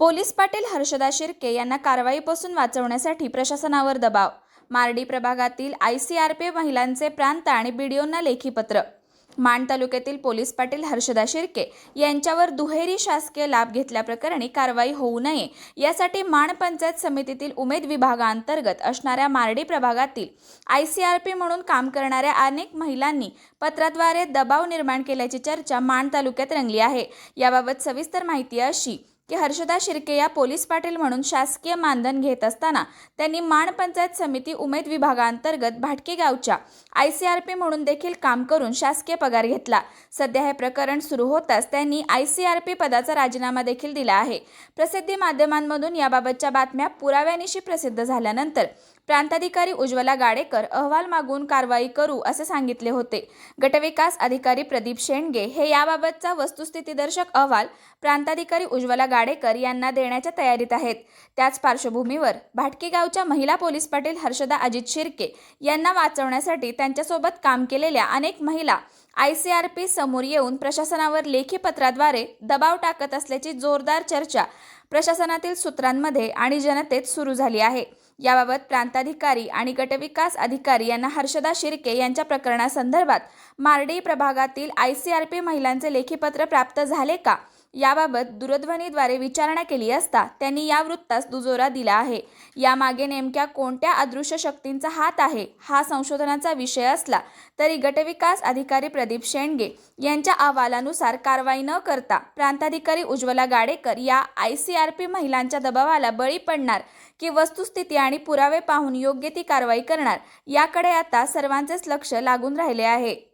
Police Patil Harshada Shirke यांना कारवाईपासून वाचवण्यासाठी प्रशासनावर दबाव. मारडी प्रभागातील आय सी आर पी महिलांचे प्रांत आणि बीडीओंना लेखी पत्र. माण तालुक्यातील पोलीस पाटील हर्षदा शिर्के यांच्यावर दुहेरी शासकीय लाभ घेतल्याप्रकरणी कारवाई होऊ नये यासाठी माण पंचायत समितीतील उमेद विभागांतर्गत असणाऱ्या मारडी प्रभागातील आय सी आर पी म्हणून काम करणाऱ्या अनेक महिलांनी पत्राद्वारे दबाव निर्माण केल्याची चर्चा माण तालुक्यात रंगली आहे. याबाबत सविस्तर माहिती अशी की हर्षदा शिर्के या पोलीस पाटील म्हणून शासकीय मानधन घेत असताना त्यांनी माण पंचायत समिती उमेद विभागांतर्गत भाटके गावच्या आय सी आर पी म्हणून देखील काम करून शासकीय पगार घेतला. सध्या हे प्रकरण सुरू होताच त्यांनी आय सी आर पी पदाचा राजीनामा देखील दिला आहे. प्रसिद्धी माध्यमांमधून याबाबतच्या बातम्या पुराव्यानिशी प्रसिद्ध झाल्यानंतर प्रांताधिकारी उज्ज्वला गाडेकर अहवाल मागून कारवाई करू असे सांगितले होते. गटविकास अधिकारी प्रदीप शेंडगे हे याबाबतचा वस्तुस्थितीदर्शक अहवाल प्रांताधिकारी उज्ज्वला गाडेकर यांना देण्याच्या तयारीत आहेत. त्याच पार्श्वभूमीवर भाटकी गावच्या महिला पोलीस पाटील हर्षदा अजित शिर्के यांना वाचवण्यासाठी त्यांच्यासोबत काम केलेल्या अनेक महिला आय सी आर पी समोर येऊन प्रशासनावर लेखी पत्राद्वारे दबाव टाकत असल्याची जोरदार चर्चा प्रशासनातील सूत्रांमध्ये आणि जनतेत सुरू झाली आहे. याबाबत प्रांताधिकारी आणि गटविकास अधिकारी यांना हर्षदा शिर्के यांच्या प्रकरणासंदर्भात मार्डी प्रभागातील आय सी आर पी महिलांचे लेखीपत्र प्राप्त झाले का? याबाबत दूरध्वनीद्वारे विचारणा केली असता त्यांनी या वृत्तास दुजोरा दिला आहे. यामागे नेमक्या कोणत्या अदृश्य शक्तींचा हात आहे हा संशोधनाचा विषय असला तरी गटविकास अधिकारी प्रदीप शेंडगे यांच्या अहवालानुसार कारवाई न करता प्रांताधिकारी उज्ज्वला गाडेकर या आय सी आर पी महिलांच्या दबावाला बळी पडणार की वस्तुस्थिती आणि पुरावे पाहून योग्य ती कारवाई करणार याकडे आता सर्वांचेच लक्ष लागून राहिले आहे.